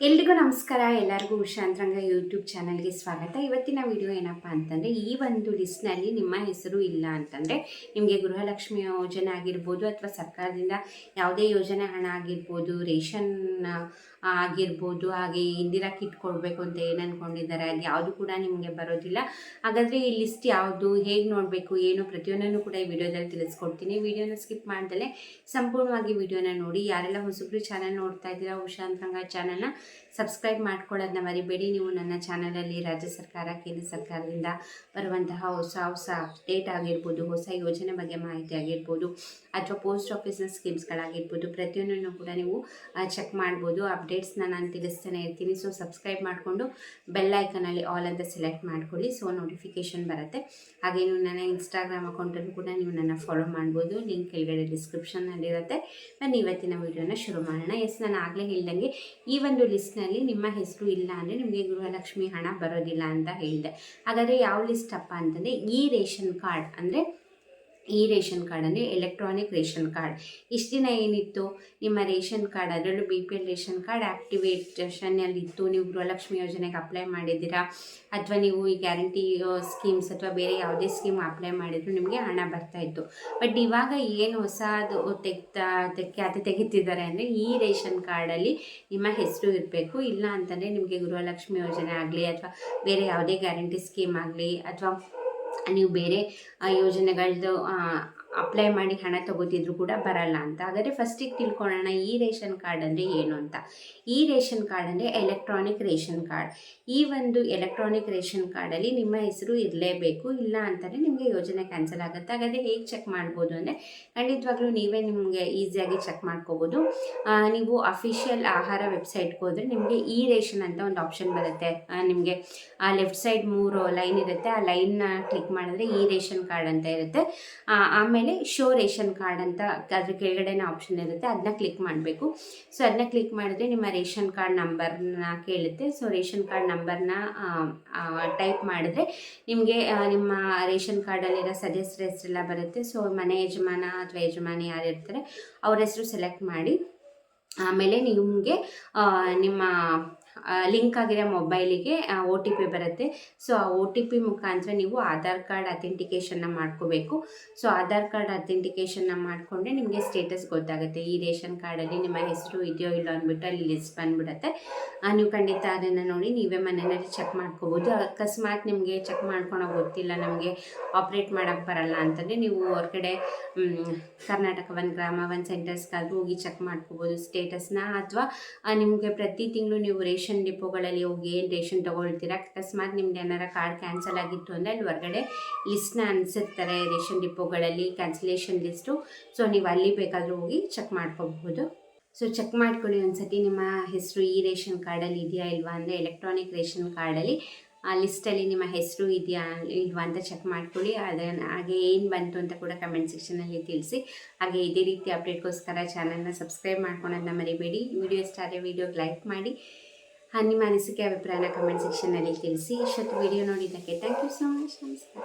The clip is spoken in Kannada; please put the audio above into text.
ಎಲ್ರಿಗೂ ನಮಸ್ಕಾರ, ಎಲ್ಲರಿಗೂ ಉಷಾಂತರಂಗ ಯೂಟ್ಯೂಬ್ ಚಾನಲ್ಗೆ ಸ್ವಾಗತ. ಇವತ್ತಿನ ವಿಡಿಯೋ ಏನಪ್ಪ ಅಂತಂದರೆ, ಈ ಒಂದು ಲಿಸ್ಟ್ನಲ್ಲಿ ನಿಮ್ಮ ಹೆಸರು ಇಲ್ಲ ಅಂತಂದರೆ, ನಿಮಗೆ ಗೃಹಲಕ್ಷ್ಮಿ ಯೋಜನೆ ಆಗಿರ್ಬೋದು ಅಥವಾ ಸರ್ಕಾರದಿಂದ ಯಾವುದೇ ಯೋಜನೆ ಹಣ ಆಗಿರ್ಬೋದು, ರೇಷನ್ ಆಗಿರ್ಬೋದು, ಹಾಗೆ ಇಂದಿರಾ ಕಿಟ್ ಕೊಡಬೇಕು ಅಂತ ಏನು ಅಂದ್ಕೊಂಡಿದ್ದಾರೆ ಅದು ಯಾವುದು ಕೂಡ ನಿಮಗೆ ಬರೋದಿಲ್ಲ. ಹಾಗಾದರೆ ಈ ಲಿಸ್ಟ್ ಯಾವುದು, ಹೇಗೆ ನೋಡಬೇಕು, ಏನು, ಪ್ರತಿಯೊಂದನ್ನು ಕೂಡ ಈ ವಿಡಿಯೋದಲ್ಲಿ ತಿಳಿಸ್ಕೊಡ್ತೀನಿ. ವಿಡಿಯೋನ ಸ್ಕಿಪ್ ಮಾಡ್ದಲೇ ಸಂಪೂರ್ಣವಾಗಿ ವಿಡಿಯೋನ ನೋಡಿ. ಯಾರೆಲ್ಲ ಹೊಸಬ್ರು ಚಾನಲ್ ನೋಡ್ತಾ ಇದ್ದೀರಾ ಉಷಾಂತರಂಗ ಚಾನಲ್ನ ಸಬ್ಸ್ಕ್ರೈಬ್ ಮಾಡ್ಕೊಳ್ಳೋದನ್ನ ಮರಿಬೇಡಿ. ನೀವು ನನ್ನ ಚಾನಲಲ್ಲಿ ರಾಜ್ಯ ಸರ್ಕಾರ, ಕೇಂದ್ರ ಸರ್ಕಾರದಿಂದ ಬರುವಂತಹ ಹೊಸ ಹೊಸ ಅಪ್ಡೇಟ್ ಆಗಿರ್ಬೋದು, ಹೊಸ ಯೋಜನೆ ಬಗ್ಗೆ ಮಾಹಿತಿ ಆಗಿರ್ಬೋದು, ಅಥವಾ ಪೋಸ್ಟ್ ಆಫೀಸ್ನ ಸ್ಕೀಮ್ಸ್ಗಳಾಗಿರ್ಬೋದು ಪ್ರತಿಯೊಂದನ್ನು ಕೂಡ ನೀವು ಚೆಕ್ ಮಾಡ್ಬೋದು. ಅಪ್ಡೇಟ್ಸ್ನ ನಾನು ತಿಳಿಸ್ತಾನೆ ಇರ್ತೀನಿ. ಸೊ ಸಬ್ಸ್ಕ್ರೈಬ್ ಮಾಡಿಕೊಂಡು ಬೆಲ್ ಐಕನಲ್ಲಿ ಆಲ್ ಅಂತ ಸೆಲೆಕ್ಟ್ ಮಾಡ್ಕೊಳ್ಳಿ. ಸೊ ನೋಟಿಫಿಕೇಷನ್ ಬರುತ್ತೆ. ಹಾಗೆ ನೀವು ನನ್ನ ಇನ್ಸ್ಟಾಗ್ರಾಮ್ ಅಕೌಂಟಲ್ಲೂ ಕೂಡ ನೀವು ನನ್ನ ಫಾಲೋ ಮಾಡ್ಬೋದು. ಲಿಂಕ್ ಕೆಳಗಡೆ ಡಿಸ್ಕ್ರಿಪ್ಷನ್ನಲ್ಲಿರುತ್ತೆ ನಾನು ಇವತ್ತಿನ ವಿಡಿಯೋನ ಶುರು ಮಾಡೋಣ. ಎಸ್ ನಾನು ಆಗಲೇ ಹೇಳ್ದಂಗೆ ಈ ಒಂದು ಲಿಸ್ಟ್ನಲ್ಲಿ ನಿಮ್ಮ ಹೆಸರು ಇಲ್ಲ ಅಂದರೆ ನಿಮಗೆ ಗೃಹಲಕ್ಷ್ಮಿ ಹಣ ಬರೋದಿಲ್ಲ ಅಂತ ಹೇಳಿದೆ. ಹಾಗಾದರೆ ಯಾವ ಲಿಸ್ಟ್ ಅಪ್ಪ ಅಂತಂದರೆ ಈ ರೇಷನ್ ಕಾರ್ಡ್ ಅಂದರೆ ಈ ರೇಷನ್ ಕಾರ್ಡ್ ಅಂದರೆ ಎಲೆಕ್ಟ್ರಾನಿಕ್ ರೇಷನ್ ಕಾರ್ಡ್. ಇಷ್ಟು ದಿನ ಏನಿತ್ತು? ನಿಮ್ಮ ರೇಷನ್ ಕಾರ್ಡ್, ಅದರಲ್ಲೂ B P L ration card ಆ್ಯಕ್ಟಿವೇಟೇಷನಲ್ಲಿ ಇತ್ತು ನೀವು ಗೃಹಲಕ್ಷ್ಮಿ ಯೋಜನೆಗೆ ಅಪ್ಲೈ ಮಾಡಿದ್ದೀರಾ? ಅಥವಾ ನೀವು ಈ ಗ್ಯಾರಂಟಿ ಸ್ಕೀಮ್ಸ್ ಅಥವಾ ಬೇರೆ ಯಾವುದೇ ಸ್ಕೀಮ್ ಅಪ್ಲೈ ಮಾಡಿದ್ರು ನಿಮಗೆ ಹಣ ಬರ್ತಾ ಇತ್ತು. ಬಟ್ ಇವಾಗ ಏನು ಹೊಸದು ತೆಗ್ತಾ ಅದು ತೆಗಿತಿದ್ದಾರೆ ಅಂದರೆ ಈ ರೇಷನ್ ಕಾರ್ಡಲ್ಲಿ ನಿಮ್ಮ ಹೆಸರು ಇರಬೇಕು. ಇಲ್ಲ ಅಂತಂದರೆ ನಿಮಗೆ ಗೃಹಲಕ್ಷ್ಮಿ ಯೋಜನೆ ಆಗಲಿ ಅಥವಾ ಬೇರೆ ಯಾವುದೇ ಗ್ಯಾರಂಟಿ ಸ್ಕೀಮ್ ಆಗಲಿ ಅಥವಾ ನೀವು ಬೇರೆ ಯೋಜನೆಗಳದ್ದು ಅಪ್ಲೈ ಮಾಡಿ ಹಣ ತಗೋತಿದ್ರು ಕೂಡ ಬರಲ್ಲ ಅಂತ. ಹಾಗಾದರೆ ಫಸ್ಟಿಗೆ ತಿಳ್ಕೊಳ್ಳೋಣ ಈ ರೇಷನ್ ಕಾರ್ಡ್ ಅಂದರೆ ಏನು ಅಂತ. ಈ ರೇಷನ್ ಕಾರ್ಡ್ ಅಂದರೆ ಎಲೆಕ್ಟ್ರಾನಿಕ್ ರೇಷನ್ ಕಾರ್ಡ್. ಈ ಒಂದು ಎಲೆಕ್ಟ್ರಾನಿಕ್ ರೇಷನ್ ಕಾರ್ಡಲ್ಲಿ ನಿಮ್ಮ ಹೆಸರು ಇರಲೇಬೇಕು ಇಲ್ಲ ಅಂತಂದರೆ ನಿಮಗೆ ಯೋಜನೆ ಕ್ಯಾನ್ಸಲ್ ಆಗುತ್ತೆ. ಹಾಗಾದರೆ ಹೇಗೆ ಚೆಕ್ ಮಾಡ್ಬೋದು ಅಂದರೆ ಖಂಡಿತವಾಗ್ಲೂ ನೀವೇ ನಿಮಗೆ ಈಸಿಯಾಗಿ ಚೆಕ್ ಮಾಡ್ಕೋಬೋದು. ನೀವು ಅಫಿಷಿಯಲ್ ಆಹಾರ ವೆಬ್ಸೈಟ್ಗೆ ಹೋದರೆ ನಿಮಗೆ ಈ ರೇಷನ್ ಅಂತ ಒಂದು ಆಪ್ಷನ್ ಬರುತ್ತೆ. ನಿಮಗೆ ಆ ಲೆಫ್ಟ್ ಸೈಡ್ ಮೂರು ಲೈನ್ ಇರುತ್ತೆ. ಆ ಲೈನ್ನ ಕ್ಲಿಕ್ ಮಾಡಿದ್ರೆ ಈ ರೇಷನ್ ಕಾರ್ಡ್ ಅಂತ ಇರುತ್ತೆ. ಆ, ಆಮೇಲೆ ಶೋ ರೇಷನ್ ಕಾರ್ಡ್ ಅಂತ ಅದ್ರ ಕೆಳಗಡೆನೇ ಆಪ್ಷನ್ ಇರುತ್ತೆ. ಅದನ್ನ ಕ್ಲಿಕ್ ಮಾಡಬೇಕು. ಸೊ ಅದನ್ನ ಕ್ಲಿಕ್ ಮಾಡಿದ್ರೆ ನಿಮ್ಮ ರೇಷನ್ ಕಾರ್ಡ್ ನಂಬರ್ನ ಕೇಳುತ್ತೆ. ಸೊ ರೇಷನ್ ಕಾರ್ಡ್ ನಂಬರ್ನ ಟೈಪ್ ಮಾಡಿದ್ರೆ ನಿಮಗೆ ನಿಮ್ಮ ರೇಷನ್ ಕಾರ್ಡಲ್ಲಿರೋ ಸದಸ್ಯರ ಹೆಸರೆಲ್ಲ ಬರುತ್ತೆ. ಸೊ ಮನೆ ಯಜಮಾನ ಅಥವಾ ಯಜಮಾನಿ ಯಾರು ಇರ್ತಾರೆ, ಅವ್ರ ಹೆಸರು ಸೆಲೆಕ್ಟ್ ಮಾಡಿ, ಆಮೇಲೆ ನಿಮಗೆ ನಿಮ್ಮ ಲಿಂಕ್ ಆಗಿರೋ ಮೊಬೈಲಿಗೆ ಒ ಟಿ ಪಿ ಬರುತ್ತೆ. ಸೊ ಆ ಒ ಟಿ ಪಿ ಮುಖಾಂತರ ನೀವು ಆಧಾರ್ ಕಾರ್ಡ್ ಅಥೆಂಟಿಕೇಷನ್ನ ಮಾಡ್ಕೋಬೇಕು. ಸೊ ಆಧಾರ್ ಕಾರ್ಡ್ ಅಥೆಂಟಿಕೇಷನ್ನ ಮಾಡಿಕೊಂಡ್ರೆ ನಿಮಗೆ ಸ್ಟೇಟಸ್ ಗೊತ್ತಾಗುತ್ತೆ. ಈ ರೇಷನ್ ಕಾರ್ಡಲ್ಲಿ ನಿಮ್ಮ ಹೆಸರು ಇದೆಯೋ ಇಲ್ಲೋ ಅಂದ್ಬಿಟ್ಟು ಅಲ್ಲಿ ಲಿಸ್ಟ್ ಬಂದ್ಬಿಡುತ್ತೆ. ನೀವು ಖಂಡಿತ ಅದನ್ನು ನೋಡಿ ನೀವೇ ಮನೆಯಲ್ಲಿ ಚೆಕ್ ಮಾಡ್ಕೋಬೋದು. ಅಕಸ್ಮಾತ್ ನಿಮಗೆ ಚೆಕ್ ಮಾಡ್ಕೊಳೋ ಗೊತ್ತಿಲ್ಲ, ನಮಗೆ ಆಪ್ರೇಟ್ ಮಾಡೋಕ್ಕೆ ಬರಲ್ಲ ಅಂತಂದರೆ ನೀವು ಹೊರಗಡೆ ಕರ್ನಾಟಕ ಒನ್ ಗ್ರಾಮ ಒನ್ ಸೆಂಟರ್ಸ್ಗಾದ್ರೂ ಹೋಗಿ ಚೆಕ್ ಮಾಡ್ಕೋಬೋದು. ಸ್ಟೇಟಸ್ನ ಅಥವಾ ನಿಮಗೆ ಪ್ರತಿ ತಿಂಗಳು ನೀವು ರೇಷನ್ ಡಿಪೋಗಳಲ್ಲಿ ಹೋಗಿ ಏನು ರೇಷನ್ ತೊಗೊಳ್ತೀರಾ? ಅಕಸ್ಮಾತ್ ನಿಮ್ದು ಏನಾರ ಕಾರ್ಡ್ ಕ್ಯಾನ್ಸಲ್ ಆಗಿತ್ತು ಅಂದರೆ ಅಲ್ಲಿ ಹೊರಗಡೆ ಲಿಸ್ಟ್ನ ಅನಿಸುತ್ತಾರೆ ರೇಷನ್ ಡಿಪೋಗಳಲ್ಲಿ ಕ್ಯಾನ್ಸಲೇಷನ್ ಲಿಸ್ಟು ಸೊ ನೀವು ಅಲ್ಲಿ ಬೇಕಾದರೂ ಹೋಗಿ ಚೆಕ್ ಮಾಡ್ಕೋಬಹುದು. ಸೊ ಚೆಕ್ ಮಾಡ್ಕೊಳ್ಳಿ ಒಂದ್ಸತಿ ನಿಮ್ಮ ಹೆಸರು ಈ ರೇಷನ್ ಕಾರ್ಡಲ್ಲಿ ಇದೆಯಾ ಇಲ್ವಾ ಅಂದರೆ ಎಲೆಕ್ಟ್ರಾನಿಕ್ ರೇಷನ್ ಕಾರ್ಡಲ್ಲಿ ಆ ಲಿಸ್ಟಲ್ಲಿ ನಿಮ್ಮ ಹೆಸರು ಇದೆಯಾ ಇಲ್ವಾ ಅಂತ ಚೆಕ್ ಮಾಡ್ಕೊಳ್ಳಿ. ಅದನ್ನು ಹಾಗೆ ಏನು ಬಂತು ಅಂತ ಕೂಡ ಕಮೆಂಟ್ ಸೆಕ್ಷನಲ್ಲಿ ತಿಳಿಸಿ. ಹಾಗೆ ಇದೇ ರೀತಿ ಅಪ್ಡೇಟ್ಗೋಸ್ಕರ ಚಾನಲ್ನ ಸಬ್ಸ್ಕ್ರೈಬ್ ಮಾಡ್ಕೊಳೋದನ್ನ ಮರಿಬೇಡಿ. ವಿಡಿಯೋ ಇಷ್ಟ ಆದರೆ ವಿಡಿಯೋಗೆ ಲೈಕ್ ಮಾಡಿ. ಆ, ನಿಮ್ಮ ಅನಿಸಿಕೆ ಅಭಿಪ್ರಾಯನ ಕಮೆಂಟ್ ಸೆಕ್ಷನಲ್ಲಿ ತಿಳಿಸಿ ಇಷ್ಟೊತ್ತು ವಿಡಿಯೋ ನೋಡಿದ್ದಕ್ಕೆ ಥ್ಯಾಂಕ್ ಯು ಸೊ ಮಚ್ ನಮಸ್ಕಾರ